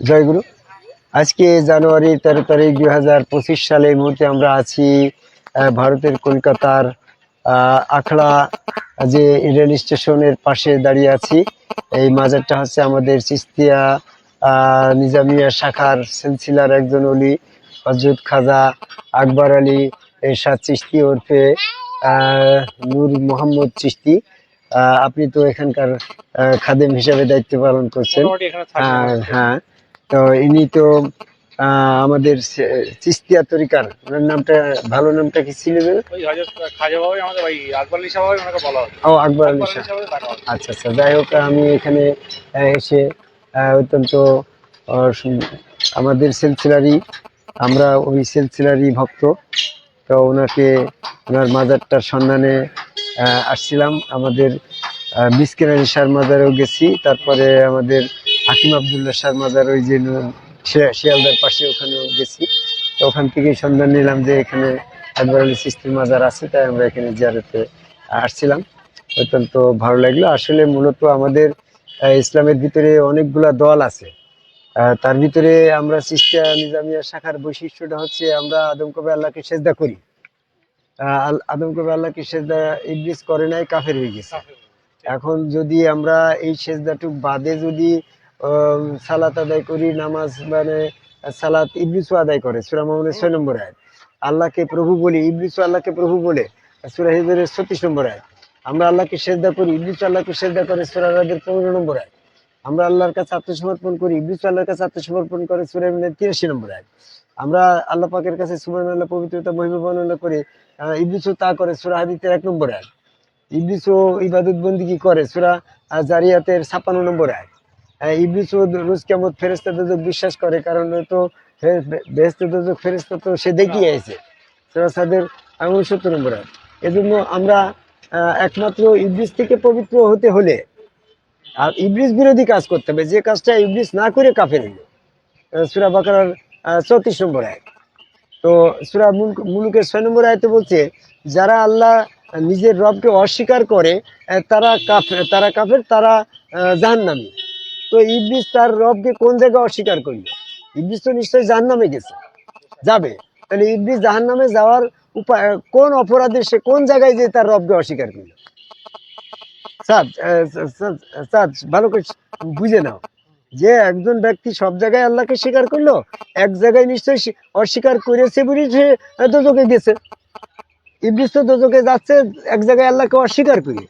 জয়গুরু। আজকে জানুয়ারি তেরো তারিখ দুই হাজার পঁচিশ সালে এই মুহূর্তে আমরা আছি ভারতের কলকাতার আখড়া যে রেল স্টেশনের পাশে দাঁড়িয়ে আছি। এই মাজারটা হচ্ছে আমাদের চিস্তিয়া নিজামিয়া শাখার সিলসিলার একজন অলি হজরত খাজা আকবর আলী এরশাদ চিস্তি ওরফে নূর মোহাম্মদ চিস্তি। আপনি তো এখানকার খাদেম হিসাবে দায়িত্ব পালন করছেন। হ্যাঁ তো ইনি তো আমাদের চিস্তিয়া তরিকার ওনার নামটা ভালো নামটা কি ছিল যেন? ও আকবর আলী শাহ। আচ্ছা আচ্ছা যাই হোক আমি এখানে এসে অত্যন্ত আমাদের সিলসিলারই আমরা ওই সিলসিলারই ভক্ত। তো ওনাকে ওনার মাজারটার সন্ধানে আসছিলাম। আমাদের মিসকেনারি সার মাজারেও গেছি। তারপরে আমাদের হাকিম আবদুল্লাহ সার মাজার ওই যে শিয়ালদার পাশে ওখানেও গেছি। তো ওখান থেকে সন্ধান নিলাম যে এখানে আকবর আলী সিস্তির মাজার আছে তাই আমরা এখানে জিয়ারতে আসছিলাম। অত্যন্ত ভালো লাগল। আসলে মূলত আমাদের ইসলামের ভিতরে অনেকগুলা দল আছে। তার ভিতরে আমরা সিস্তিয়া নিজামিয়া শাখার বৈশিষ্ট্যটা হচ্ছে আমরা আদম কবে আল্লাহকে সেজদা করি। আহ, আল- আদম কবে আল্লাহকে সেজদা ইবলিস করে নাই কাফের হয়ে গেছে। এখন যদি আমরা এই সেজদাটুক বাদে যদি সালাত আদায় করি, নামাজ মানে সালাত ইবলিসও আদায় করে, সুরা মামুনের ছয় নম্বর আয় আল্লাহকে প্রভু বলি ইবলিসও আল্লাহকে প্রভু বলে, সুরা হিজরের ছত্রিশ নম্বর আয় আমরা আল্লাহকে সেজদা করি ইবলিসও আল্লাহকে সেজদা করে, সুরা রাদের পনেরো নম্বর আয় আমরা আল্লাহর কাছে আত্মসমর্পণ করি ইবলিসও আল্লাহর কাছে আত্মসমর্পণ করে, সুরা ইমরানের তিরাশি নম্বর আয় আমরা আল্লাহ পাকের কাছে সুবহান আল্লাহ পবিত্রতা, মহিমা বর্ণনা করে ইবলিসও তা করে, সুরা হাদিতের এক নম্বর আয়াত। ইবলিসও ইবাদত বন্দিগি করে, সুরা জারিয়াতের ছাপ্পান্ন নম্বর আয় ইবলিসও রোজ কেমন ফেরেস্তা বিশ্বাস করে? কারণ ও তো বেহেস্ত দোজক ফেরেস্তা তো সে দেখিয়ে আছে সুরা সাদের উনসত্তর নম্বর আয় এজন্য আমরা একমাত্র ইবলিস থেকে পবিত্র হতে হলে আর ইবলিস বিরোধী কাজ করতে হবে। যে কাজটা ইবলিস না করে কাফের সুরা বাকার চৌত্রিশ নম্বর আয় তো সুরা মুলক- মুলুকের ছয় নম্বর আয়তে বলছে যারা আল্লাহ নিজের রবকে অস্বীকার করে তারা কাফের তারা কাফের তারা জাহান্নামী। তো ইবলিস তার রবকে কোন জায়গায় অস্বীকার করল? ইবলিস তো নিশ্চয়ই জাহান্নামে গেছে। যাবে। তাহলে ইবলিস জাহান্নামে যাওয়ার উপায়, কোন অপরাধে সে কোন জায়গায় যে তার রবকে অস্বীকার সাদ- সাদ ভালো করে বুঝে নাও। যে একজন ব্যক্তি সব জায়গায় আল্লাহকে স্বীকার করল, এক জায়গায় নিশ্চয়ই অস্বীকার করেছে বলে সে দোজকে গেছে। ইবলিস তো দোজকে যাচ্ছে, এক জায়গায় আল্লাহকে অস্বীকার করি।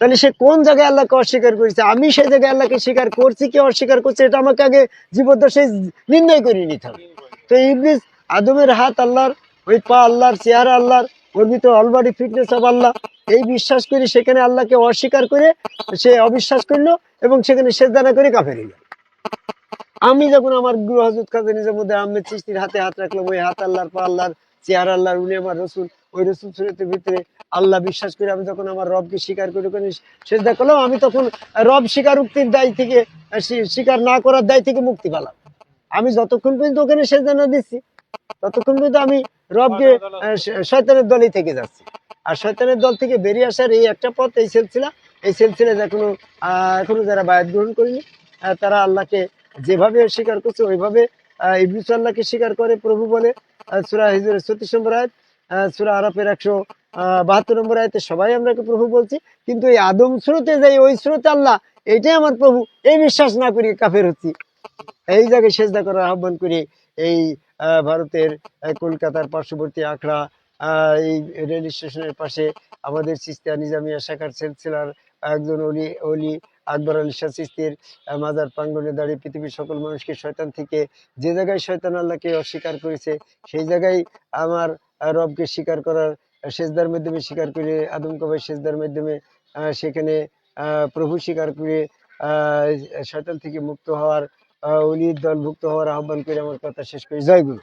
তাহলে সে কোন জায়গায় আল্লাহকে অস্বীকার করেছে? আমি সেই জায়গায় আল্লাহকে স্বীকার করছি কি অস্বীকার করছে এটা আমাকে আগে জীবদ্দশায় নির্ণয় করে নিতে হবে। তো ইবলিস আদমের হাত আল্লাহর, ওই পা আল্লাহর, চেহারা আল্লাহর ভিতরে অলবডি ফিটনেস অফ আল্লাহ, এই বিশ্বাস করে সেখানে আল্লাহকে অস্বীকার করে সে অবিশ্বাস করল এবং সেখানে সেজদানা করে হয়ে গেল আমি যখন আমার গুরু হজরত কাজী নিজামুদ্দিন আহমেদ চিস্তির হাতে হাত রাখলাম, ওই হাত আল্লাহর, পা আল্লাহর, চেহারা আল্লাহর, উনি আমার রসুল, ওই রসুল সুরতের ভিতরে আল্লাহ বিশ্বাস করে আমি যখন আমার রবকে স্বীকার করে সেজদা করলাম। আমি তখন রব স্বীকারোক্তির দায় থেকে স্বীকার না করার দায় থেকে মুক্তি পেলাম। আমি যতক্ষণ পর্যন্ত ওখানে সেজদা না দিচ্ছি ততক্ষণ পর্যন্ত আমি রবকে শয়তানের দলই থেকে যাচ্ছি। আর শয়তানের দল থেকে বেরিয়ে আসার এই একটা পথ এই সিলসিলা এই সিলসিলা এখনও আহ, এখনও যারা বায়াত গ্রহণ করেনি তারা আল্লাহকে যেভাবে স্বীকার করছে ওইভাবে ইবলিস আল্লাহকে স্বীকার করে। প্রভু বলে সূরা হিজরের ছত্রিশ নম্বর আয়াত সূরা আরাফের একশো বাহাত্তর নম্বর আয়তে সবাই আমরা প্রভু বলছি, কিন্তু এই আদম স্রোতে যাই ওই স্রোতে আল্লাহ, এটাই আমার প্রভু, এই বিশ্বাস না করি কাফের হচ্ছি। এই জায়গায় সেজদা করার আহ্বান করি এই ভারতের কলকাতার পার্শ্ববর্তী আখড়া এই রেল স্টেশনের পাশে আমাদের সিস্তিয়া নিজামিয়া শাখার সিলসিলার একজন অলি অলি আকবর আলী শাহ সিস্তির মাজার প্রাঙ্গণে দাঁড়িয়ে পৃথিবীর সকল মানুষকে শয়তান থেকে যে জায়গায় শয়তান আল্লাহকে অস্বীকার করেছে, সেই জায়গায় আমার রবকে স্বীকার করার সেজদার মাধ্যমে স্বীকার করে আদম কবাই সেজদার মাধ্যমে সেখানে প্রভু স্বীকার করে শয়তান থেকে মুক্ত হওয়ার অলির দলভুক্ত হওয়ার আহ্বান করে আমার কথা শেষ করি। জয় গুরু।